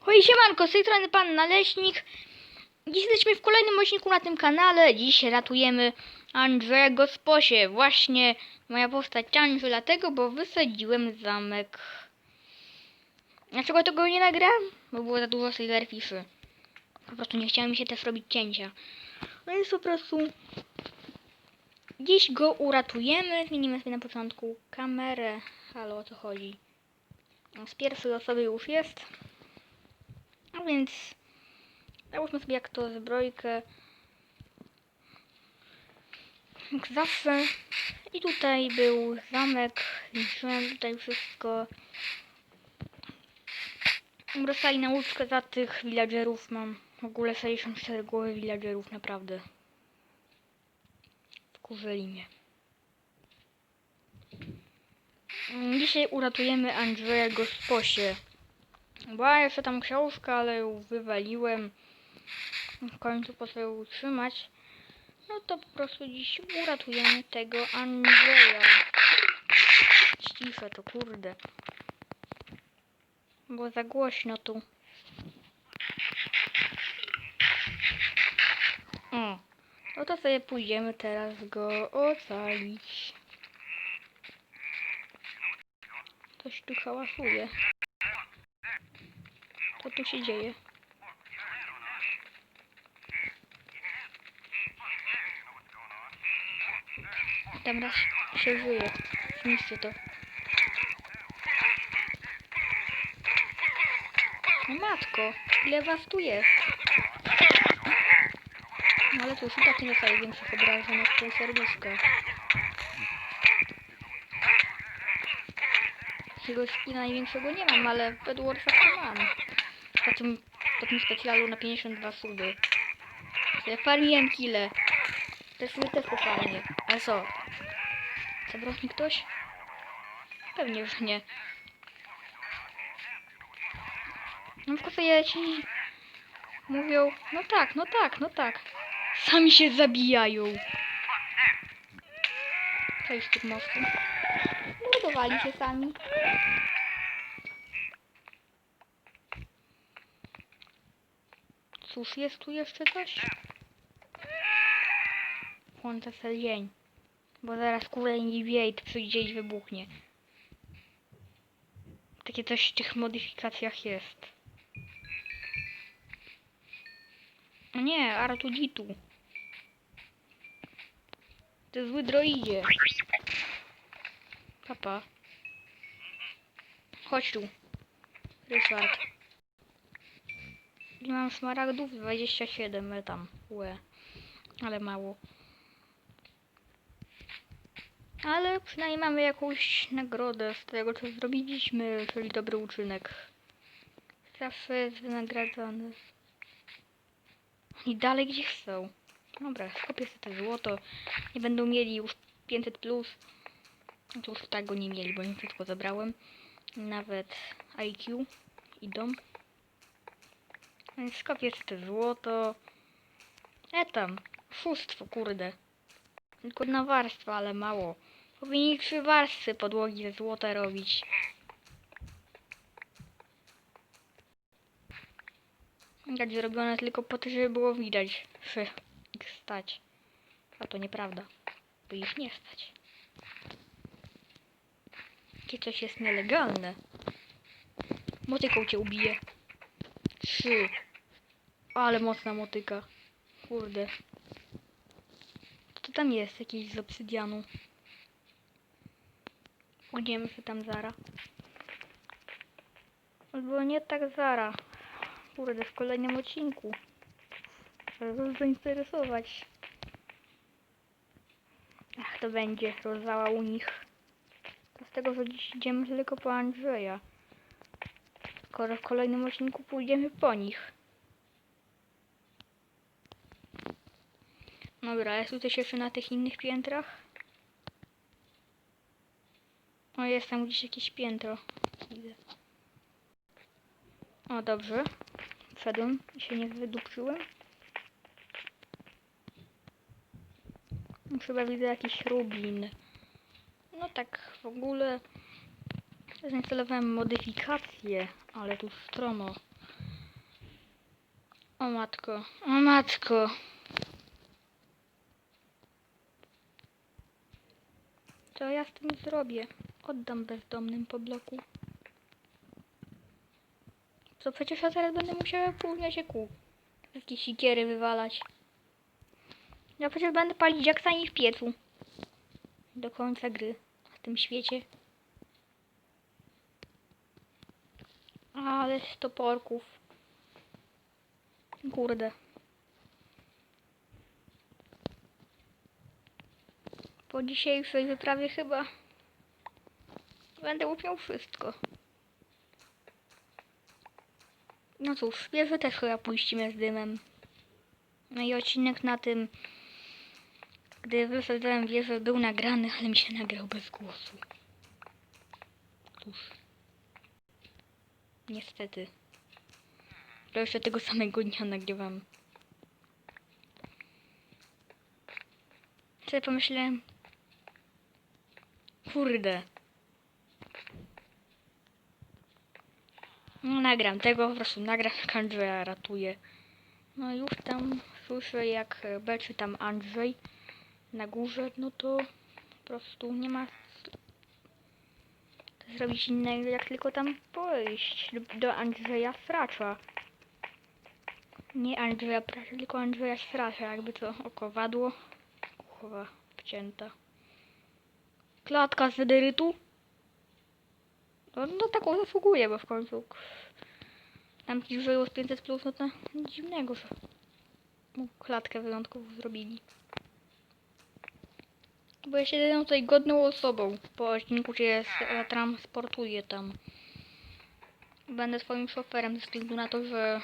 Hoj, siemanko, z tej strony pan Naleśnik. Jesteśmy w kolejnym odcinku na tym kanale. Dziś ratujemy Andrzejego Sposie. Właśnie moja postać Andrzej, dlatego, bo wysadziłem zamek. Dlaczego tego nie nagrałem? Bo było za dużo silverfishy. Po prostu nie chciałem mi się też robić cięcia. No więc po prostu dziś go uratujemy. Zmienimy sobie na początku kamerę. Halo, o co chodzi? No, Z pierwszej osoby już jest. A więc załóżmy sobie jak to zbrojkę. Jak zawsze. I tutaj był zamek. Liczyłem tutaj wszystko. Dostali nauczkę za tych villagerów. Mam w ogóle 64 głowy villagerów, naprawdę. Wkurzyli mnie. Dzisiaj uratujemy Andrzejego Sposie. Była jeszcze tam książka, ale ją wywaliłem. W końcu po ją utrzymać. No to po prostu dziś uratujemy tego Andrzeja. Ciszę to, kurde. Było za głośno tu. O. No to sobie pójdziemy teraz go ocalić. Coś tu hałasuje. Co tu się dzieje? Tam raz się żyje. Zniszczy to. O matko, ile was tu jest? No ale cóż, i tak nie dostaje większych obrażeń od tej serduszka. Jakiegoś skina największego nie mam, ale Bedwarsa to mam. Po tym, po tym specjalu na 52 suby. Ja farmiłem kile. Też my też po farmie. Ale co? Zabrał mi ktoś? Pewnie już nie. No w ci mówią, no tak, no tak, no tak. Sami się zabijają. Cześć tych mostu. Budowali się sami. Cóż, jest tu jeszcze coś? Włączę sobie dzień. Bo zaraz kolejny wiejt przyjdzie i wybuchnie. Takie coś w tych modyfikacjach jest. O nie, Artuditu. To zły droidzie. Papa. Chodź tu. Ryszard. Nie mam smaragdów 27, ale tam. Łe. Ale mało. Ale przynajmniej mamy jakąś nagrodę z tego, co zrobiliśmy, czyli dobry uczynek. Zawsze jest wynagradzany. I dalej gdzie chcą. Dobra, skopię sobie to złoto. Nie będą mieli już 500 plus. No to już tak go nie mieli, bo nie wszystko zabrałem. Nawet IQ idą. Więc skopię sobie to złoto. E tam, szóstwo, kurde. Tylko jedna warstwa, ale mało. Powinni trzy warstwy podłogi ze złota robić. Tak zrobione tylko po to, żeby było widać, że ich stać. A to nieprawda, bo ich nie stać. Takie coś jest nielegalne. Motyką cię ubije. Trzy. Ale mocna motyka. Kurde. Co tam jest? Jakiś z obsydianu. Pójdziemy się tam zara. Albo nie tak zara. Kurde, w kolejnym odcinku. Trzeba zainteresować. Ach, to będzie rozwała u nich. To z tego, że dziś idziemy tylko po Andrzeja. Skoro w kolejnym odcinku pójdziemy po nich. Dobra, jest tutaj jeszcze na tych innych piętrach. O, jest tam gdzieś jakieś piętro. Widzę. O, dobrze. Wszedłem i się nie wydupczyłem. Chyba widzę jakiś rubin. No tak, w ogóle zainstalowałem modyfikację, ale tu stromo. O matko, o matko. Co ja z tym zrobię? Oddam bezdomnym po bloku. Co przecież ja teraz będę musiała później się kół. Wszystkie sikiery wywalać. Ja przecież będę palić jaksami w piecu. Do końca gry w tym świecie. Ale z toporków. Kurde. Po dzisiejszej wyprawie chyba będę upiął wszystko. No cóż, wieżę też chyba puścimy z dymem. No i odcinek na tym, gdy wysadzałem wieżę, był nagrany, ale mi się nagrał bez głosu. Cóż. Niestety. To jeszcze tego samego dnia nagrywam. Ja pomyślałem? Kurde. No nagram tego, po prostu nagram jak Andrzeja ratuje. No już tam słyszę jak e, beczy tam Andrzej na górze, no to po prostu nie ma zrobić innego jak tylko tam pójść do- Andrzeja Fracza. Nie Andrzeja Fracza, tylko Andrzeja Fracza, jakby to okowadło. Głowa wcięta. Klatka z Federytu. No, no taką zasługuje, bo w końcu tam ci żyło z 500 plus, no to nic dziwnego, że mu klatkę wyjątkową zrobili. Bo ja się jedyną tutaj godną osobą po odcinku, gdzie e, transportuję tam. Będę swoim szoferem ze względu na to, że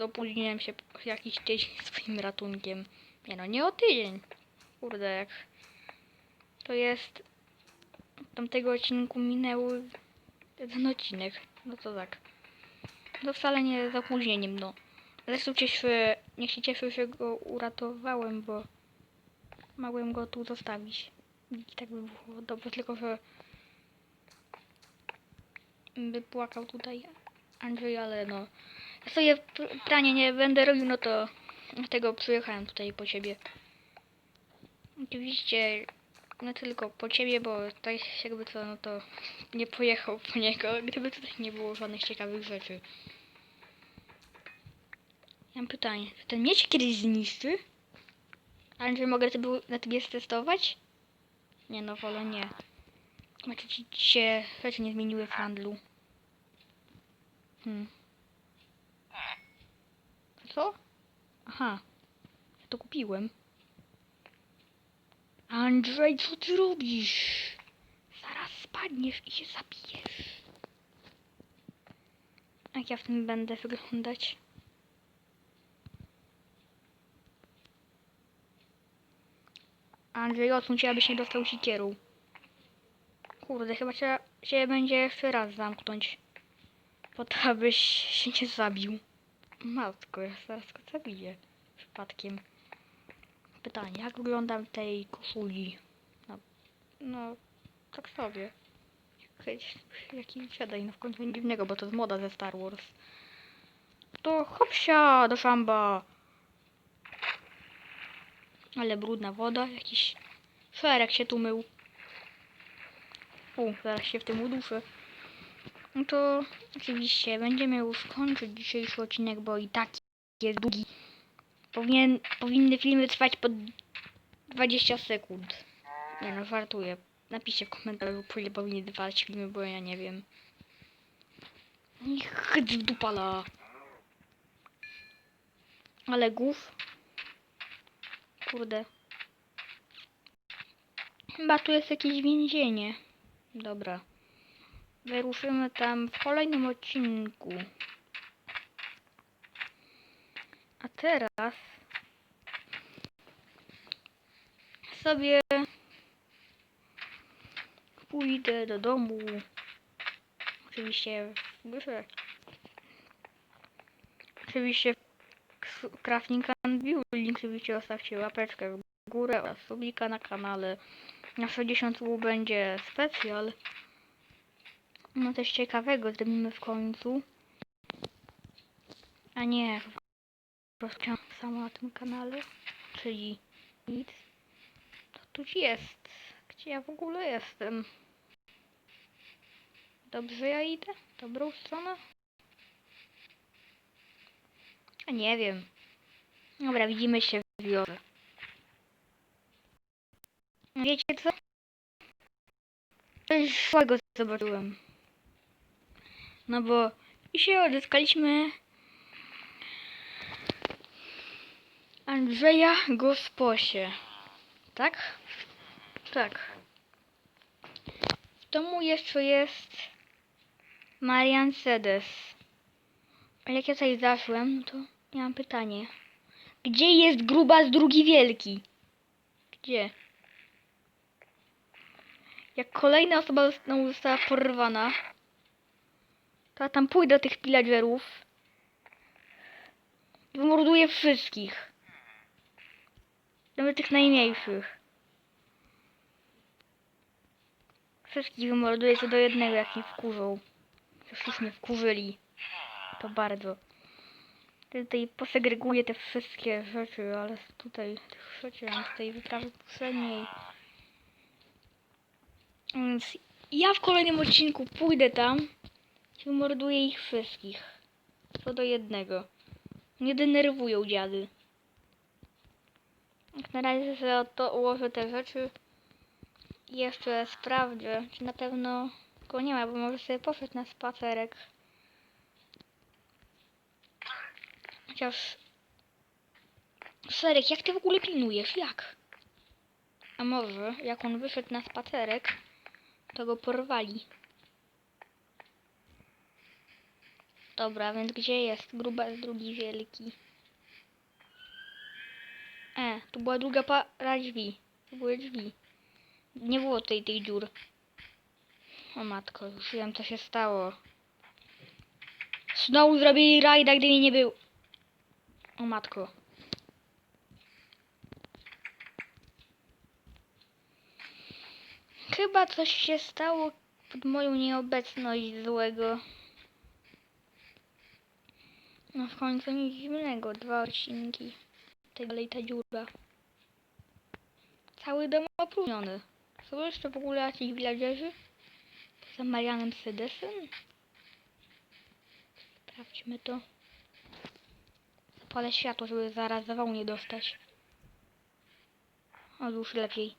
opóźniłem się jakiś tydzień swoim ratunkiem. Nie no, nie o tydzień. Kurde, jak to jest tamtego odcinku minęły jeden odcinek. No to tak. To wcale nie z opóźnieniem, no. Zresztą cieszy, niech się że go uratowałem, bo mogłem go tu zostawić. I tak by było dobrze, tylko że by płakał tutaj Andrzej, ale no. Ja sobie pr- pranie nie będę robił, no to dlatego przyjechałem tutaj po ciebie. Oczywiście nie tylko po ciebie, bo tak jakby co, no to nie pojechał po niego, gdyby tutaj nie było żadnych ciekawych rzeczy. Mam pytanie, czy ten miecz kiedyś zniszczy? Andrzej, mogę tebe, na tobie testować? Nie no, wolę nie. Znaczy ci się rzeczy nie zmieniły w handlu. Hmm. Co? Aha. Ja to kupiłem. Andrzej, co ty robisz? Zaraz spadniesz i się zabijesz. Jak ja w tym będę wyglądać? Andrzej, odsuń się, abyś nie dostał sikierą. Kurde, chyba trzeba się będzie jeszcze raz zamknąć. Po to, abyś się nie zabił. Matko, ja zaraz go zabiję. Przypadkiem. Pytanie, jak wygląda w tej koszuli? No, no tak sobie. Jakiś, jaki siadaj, no w końcu nic dziwnego, bo to jest moda ze Star Wars. To hopsia do szamba. Ale brudna woda, jakiś szereg się tu mył. U, zaraz się w tym uduszę. No to oczywiście będziemy już kończyć dzisiejszy odcinek, bo i tak jest długi. Powinien, powinny filmy trwać po 20 sekund. Nie no, żartuję. Napiszcie w komentarzu, po ile powinny trwać filmy, bo ja nie wiem. Chyć w dupala. Ale głów. Kurde. Chyba tu jest jakieś więzienie. Dobra. Wyruszymy tam w kolejnym odcinku. A teraz sobie pójdę do domu. Oczywiście wyżej. Oczywiście Crafting and Building oczywiście zostawcie łapeczkę w górę oraz subika na kanale. Na 60 słów będzie specjal. No coś ciekawego zrobimy w końcu. A nie, prostu samo na tym kanale, czyli nic. To tu jest. Gdzie ja w ogóle jestem? Dobrze ja idę? Dobrą stronę? Nie wiem. Dobra, widzimy się w wiosce. Wiecie co? Coś złego zobaczyłem. No bo dzisiaj odzyskaliśmy Andrzeja Gosposie. Tak? Tak. W domu jeszcze jest Marian Sedes. Ale jak ja tutaj zaszłem, to ja mam pytanie. Gdzie jest grubas drugi wielki? Gdzie? Jak kolejna osoba została porwana, to ja tam pójdę do tych pillagerów. i Wymorduję wszystkich. Nawet tych najmniejszych. Wszystkich wymorduję co do jednego, jak mnie wkurzą. Już mnie wkurzyli. To bardzo. Tutaj posegreguję te wszystkie rzeczy, ale tutaj tych rzeczy mam tutaj wyprawy. Więc ja w kolejnym odcinku pójdę tam i wymorduję ich wszystkich. Co do jednego. Nie denerwują dziady. Na razie sobie to ułożę te rzeczy i jeszcze sprawdzę, czy na pewno go nie ma, bo może sobie poszedł na spacerek. Chociaż... Serek, jak ty w ogóle pilnujesz? Jak? A może, jak on wyszedł na spacerek, to go porwali. Dobra, więc gdzie jest grubas drugi wielki? E, tu była druga para drzwi. Tu były drzwi. Nie było tej tych dziur. O matko, już wiem co się stało. Znowu zrobili rajda, gdy nie był. O matko. Chyba coś się stało pod moją nieobecność złego. No w końcu nic dziwnego, dwa odcinki. Tej dalej ta dziura. Cały dom opróżniony. Są jeszcze w ogóle jakiś villagerzy? Poza Marianem Sedesem? Sprawdźmy to. Zapalę światło, żeby zaraz zawału nie dostać. O, już lepiej.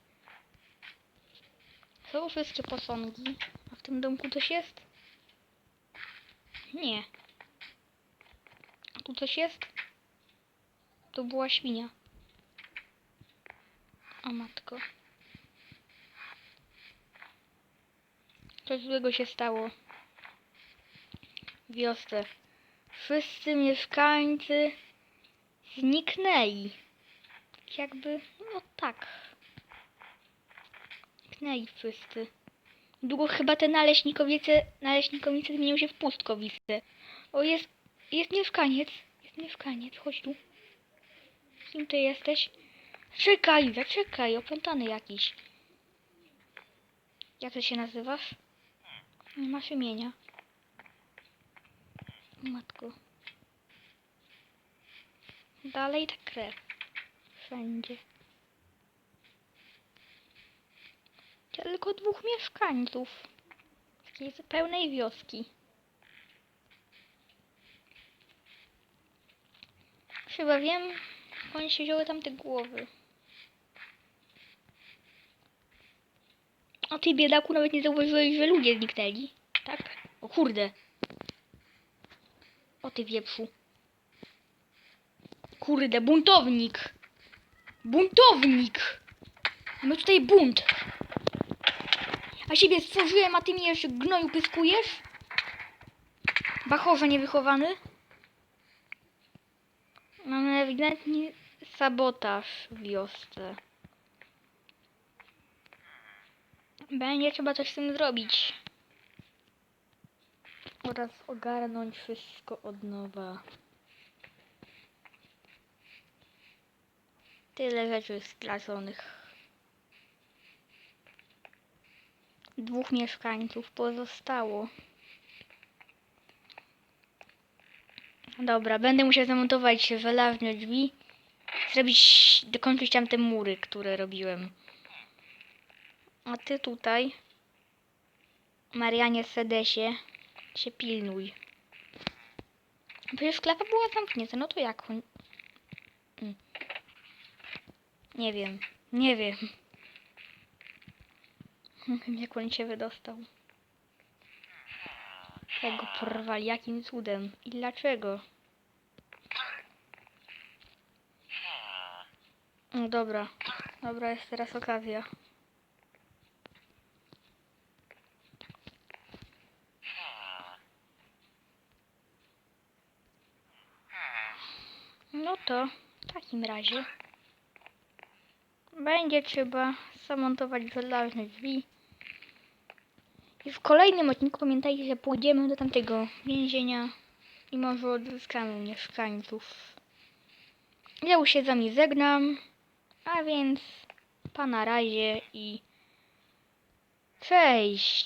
Są wszystkie posągi. A w tym domku coś jest? Nie. A tu coś jest? To była świnia. O matko. Coś złego się stało. Wiosce. Wszyscy mieszkańcy zniknęli. Jakby, no tak. Zniknęli wszyscy. Długo chyba te naleśnikowice, naleśnikowice zmienią się w pustkowice. O, jest, jest mieszkaniec. Jest mieszkaniec, chodź tu. Kim ty jesteś? Czekaj, zaczekaj, opętany jakiś. Jak ty się nazywasz? Nie masz imienia. Matko. Dalej ta krew. Wszędzie. Tylko dwóch mieszkańców. Takiej zupełnej wioski. Chyba wiem, skąd się wzięły tamte głowy. A ty biedaku nawet nie zauważyłeś, że ludzie zniknęli. Tak? O kurde. O ty wieprzu. Kurde, buntownik. Buntownik. Mamy tutaj bunt. A siebie stworzyłem, a ty mnie jeszcze gnoju pyskujesz? Bachorze niewychowany. Mamy ewidentnie sabotaż w wiosce. Będzie trzeba coś z tym zrobić. Oraz ogarnąć wszystko od nowa. Tyle rzeczy straconych. Dwóch mieszkańców pozostało. Dobra, będę musiał zamontować żelazne drzwi. Zrobić, dokończyć tam te mury, które robiłem. A ty tutaj, Marianie Sedesie, się pilnuj. Przecież klawa była zamknięta, no to jak. Mm. Nie wiem, nie wiem. Nie wiem jak on się wydostał. Jak go porwali, jakim cudem i dlaczego? No dobra, dobra jest teraz okazja. No to w takim razie będzie trzeba zamontować żelazne drzwi. W kolejnym odcinku pamiętajcie, że pójdziemy do tamtego więzienia i może odzyskamy mieszkańców. Ja już się z wami żegnam, a więc pa na razie i cześć!